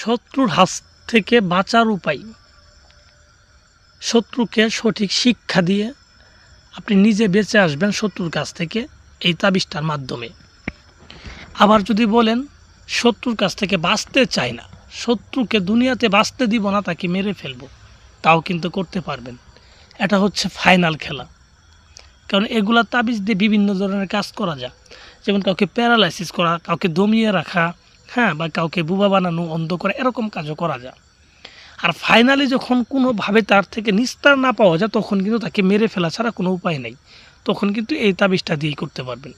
শত্রুর হাত থেকে বাঁচার উপায়। শত্রুকে সঠিক শিক্ষা দিয়ে আপনি নিজে বেঁচে আসবেন শত্রুর কাছ থেকে এই তাবিজটার মাধ্যমে। আবার যদি বলেন, শত্রুর কাছ থেকে বাঁচতে চাই না, শত্রুকে দুনিয়াতে বাঁচতে দিব না, তাকে মেরে ফেলব, তাও কিন্তু করতে পারবেন। এটা হচ্ছে ফাইনাল খেলা। কারণ এগুলা তাবিজ দিয়ে বিভিন্ন ধরনের কাজ করা যায়। যেমন কাউকে প্যারালাইসিস করা, কাউকে দমিয়ে রাখা হ্যাঁ বা কাউকে বুবা বানানো, অন্ধ করা, এরকম কাজও করা যায়। আর ফাইনালি যখন কোনোভাবে তার থেকে নিস্তার না পাওয়া যায়, তখন কিন্তু তাকে মেরে ফেলা ছাড়া কোনো উপায় নেই। তখন কিন্তু এই তাবিজটা দিয়েই করতে পারবেন।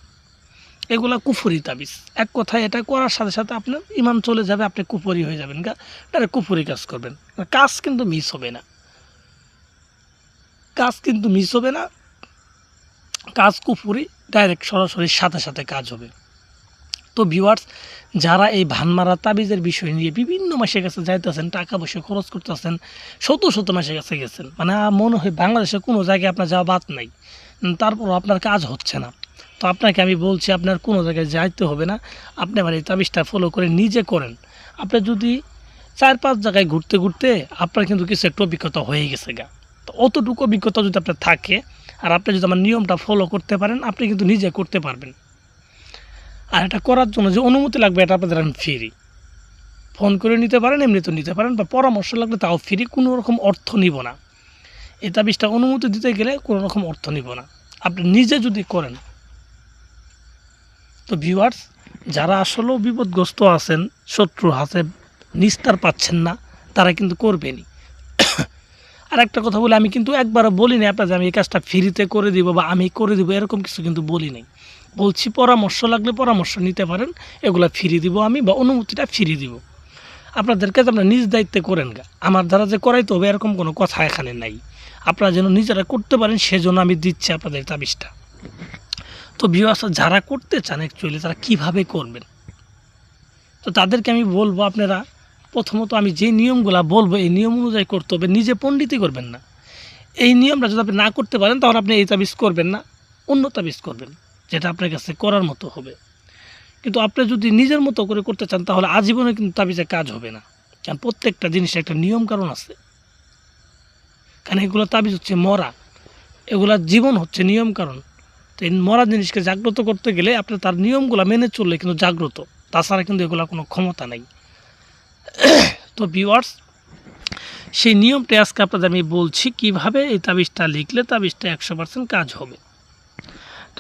এগুলা কুফুরি তাবিজ। এক কথায় এটা করার সাথে সাথে আপনার ইমান চলে যাবে, আপনি কুফুরি হয়ে যাবেন, গা তাহলে কুফুরি কাজ করবেন। কাজ কিন্তু মিস হবে না। কাজ কিন্তু মিস হবে না। কাজ কুফুরি ডাইরেক্ট সরাসরি সাথে সাথে কাজ হবে। তো ভিউয়ার্স যারা এই ভানমারা তাবিজের বিষয় নিয়ে বিভিন্ন মাসের কাছে যাইতেছেন টাকা পয়সা খরচ করতেছেন শত শত মাসের কাছে গেছেন। মানে মনে হয় বাংলাদেশে কোনো জায়গায় আপনার যাওয়া বাদ নাই। উম, তারপরও আপনার কাজ হচ্ছে না। তো আপনাকে আমি বলছি আপনার কোনো জায়গায় যাইতে হবে না। আপনি আমার এই তাবিজটা ফলো করে নিজে করেন। আপনি যদি চার পাঁচ জায়গায় ঘুরতে ঘুরতে আপনার কিন্তু কিছু একটা অভিজ্ঞতা হয়ে গেছে গা। তো অতটুকু অভিজ্ঞতা যদি আপনার থাকে আর আপনি যদি আমার নিয়মটা ফলো করতে পারেন আপনি কিন্তু নিজে করতে পারবেন। আর এটা করার জন্য যে অনুমতি লাগবে, এটা আপনাদের আমি ফ্রি ফোন করে নিতে পারেন, এমনি তো নিতে পারেন, বা পরামর্শ লাগলে তাও ফ্রি কোনো রকম অর্থ নিব না। এই তাবিজটা অনুমতি দিতে গেলে কোনো রকম অর্থ নিব না। আপনি নিজে যদি করেন, তো ভিউয়ার্স যারা আসলেও বিপদগ্রস্ত আছেন, শত্রু হাতে নিস্তার পাচ্ছেন না, তারা কিন্তু করবেনই। আর একটা কথা বলে, আমি কিন্তু একবারও বলিনি আপনার যে আমি এই কাজটা ফ্রিতে করে দিব বা আমি করে দিব, এরকম কিছু কিন্তু বলি নাই বলছি, পরামর্শ লাগলে পরামর্শ নিতে পারেন, এগুলো ফ্রি দিব আমি বা অনুমতিটা ফ্রি দিব। আপনাদের কাছে আপনার নিজ দায়িত্বে করেন গা, আমার দ্বারা যে করাইতে হবে এরকম কোনো কথা এখানে নাই। আপনারা যেন নিজেরা করতে পারেন, সেজন্য আমি দিচ্ছি আপনাদের তাবিজটা তো ভিউয়ার্স যারা করতে চান অ্যাকচুয়ালি তারা কীভাবে করবেন? তো তাদেরকে আমি বলব আপনারা, প্রথমত আমি যে নিয়মগুলা বলব, এই নিয়ম অনুযায়ী করতে হবে, নিজে পণ্ডিতই করবেন না। এই নিয়মটা যদি আপনি না করতে পারেন, তাহলে আপনি এই তাবিজ করবেন না, অন্য তাবিজ করবেন। যেটা আপনার কাছে করার মতো হবে। কিন্তু আপনি যদি নিজের মতো করে করতে চান, তাহলে আজীবনে কিন্তু তাবিজে কাজ হবে না। কারণ প্রত্যেকটা জিনিসের একটা নিয়ম কারণ আছে। কারণ এগুলো তাবিজ হচ্ছে মরা। এগুলা জীবন হচ্ছে নিয়ম কারণ তো এই মরা জিনিসকে জাগ্রত করতে গেলে আপনি তার নিয়মগুলো মেনে চললে কিন্তু জাগ্রত। তাছাড়া কিন্তু এগুলা কোনো ক্ষমতা নেই। তো ভিওয়ার্স সেই নিয়মটা আজকে আপনাদের আমি বলছি কীভাবে এই তাবিজটা লিখলে তাবিজটা একশো পার্সেন্ট কাজ হবে।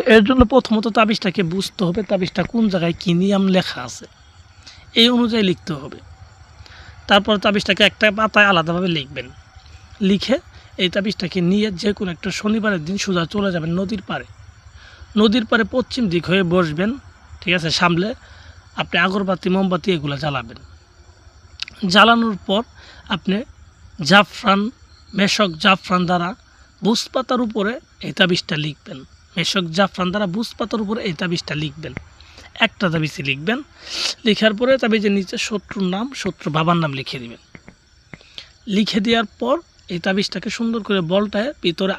তো এর জন্য প্রথমত তাবিজটাকে বুঝতে হবে, তাবিজটা কোন জায়গায় কী নিয়ম লেখা আছে। এই অনুযায়ী লিখতে হবে। তারপর তাবিজটাকে একটা পাতায় আলাদাভাবে লিখবেন। লিখে এই তাবিজটাকে নিয়ে যে কোনো একটা শনিবারের দিন সোজা চলে যাবেন নদীর পাড়ে। নদীর পাড়ে পশ্চিম দিক হয়ে বসবেন, ঠিক আছে, সামলে আপনি আগরবাতি, মোমবাতি এগুলো জ্বালাবেন। জ্বালানোর পর আপনি জাফরান, মেশক জাফরান দ্বারা বুস পাতার উপরে এই তাবিজটা লিখবেন। মেশক জাফরান দ্বারা বুস পাতার উপরে এই তাবিজটা লিখবেন। একটা তাবিজই লিখবেন। লেখার পরে তাবিজের নিচে শত্রুর নাম, শত্রু বাবার নাম লিখে দিবেন। লিখে দেওয়ার পর এই তাবিজটাকে সুন্দর করে বলটায় ভিতরে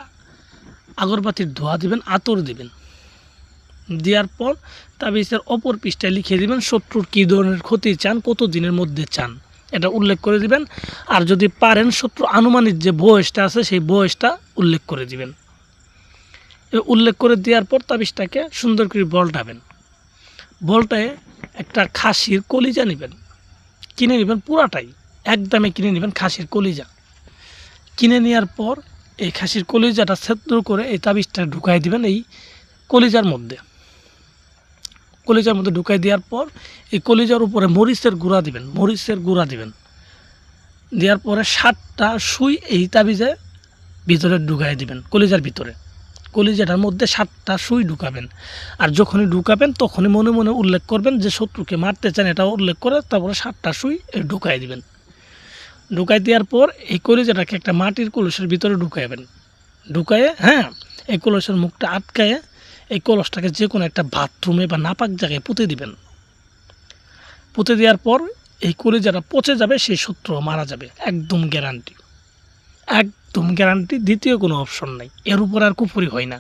আগরবাতির ধোয়া দিবেন, আতর দিবেন। দেওয়ার পর তাবিজের অপর পৃষ্ঠায় লিখে দিবেন, শত্রুর কী ধরনের ক্ষতি চান, কত দিনের মধ্যে চান। এটা উল্লেখ করে দিবেন। আর যদি পারেন, শত্রু আনুমানিক যে বয়সটা আছে, সেই বয়সটা উল্লেখ করে দিবেন। উল্লেখ করে দেওয়ার পর তাবিজটাকে সুন্দর করে বলটাবেন। বলটায় একটা খাসির কলিজা নেবেন। কিনে নেবেন পুরাটাই। একদমে কিনে নেবেন খাসির কলিজা। কিনে নেওয়ার পর এই খাসির কলিজাটা ছেদ্র করে এই তাবিজটা ঢুকাই দিবেন এই কলিজার মধ্যে। কলিজার মধ্যে ঢুকাই দেওয়ার পর এই কলিজার উপরে মরিচের গুঁড়া দিবেন, মরিচের গুঁড়া দিবেন। দেওয়ার পরে সাতটা সুই এই তাবিজে ভিতরে ঢুকাই দিবেন, কলিজার ভিতরে। কলিজাটার মধ্যে সাতটা সুই ঢুকাবেন। আর যখনই ঢুকাবেন, তখনই মনে মনে উল্লেখ করবেন যে শত্রুকে মারতে চান, এটা উল্লেখ করে তারপরে সাতটা সুই ঢুকাই দিবেন। ঢুকাই দেওয়ার পর এই কলিজাটাকে একটা মাটির কলসের ভিতরে ঢুকাইবেন। ঢুকায়ে হ্যাঁ এই কলসের মুখটা আটকায়ে এই কলসটাকে যে কোনো একটা বাথরুমে বা নাপাক জায়গায় পুঁতে দিবেন। পুঁতে দেওয়ার পর এই কলিজাটা পচে যাবে, সেই শত্রু মারা যাবে, একদম গ্যারান্টি একদম গ্যারান্টি দ্বিতীয় কোনো অপশন নাই। এর উপর আর কুপুরি হয় না।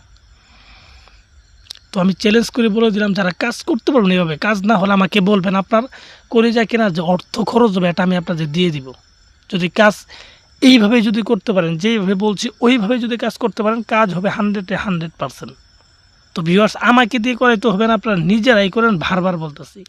তো আমি চ্যালেঞ্জ করে বলে দিলাম, যারা কাজ করতে পারবেন এইভাবে কাজ না হলে আমাকে বলবেন আপনার করে যায় কেনার যে অর্থ খরচ হবে, এটা আমি আপনাদের দিয়ে দিব। যদি কাজ এইভাবে যদি করতে পারেন যেইভাবে বলছি ওইভাবে যদি কাজ করতে পারেন, কাজ হবে হান্ড্রেডে হান্ড্রেড পার্সেন্ট তো ভিউয়ার্স আমাকে দিয়ে করাইতে হবে না, আপনারা নিজেরাই করেন, বারবার বলতেছি।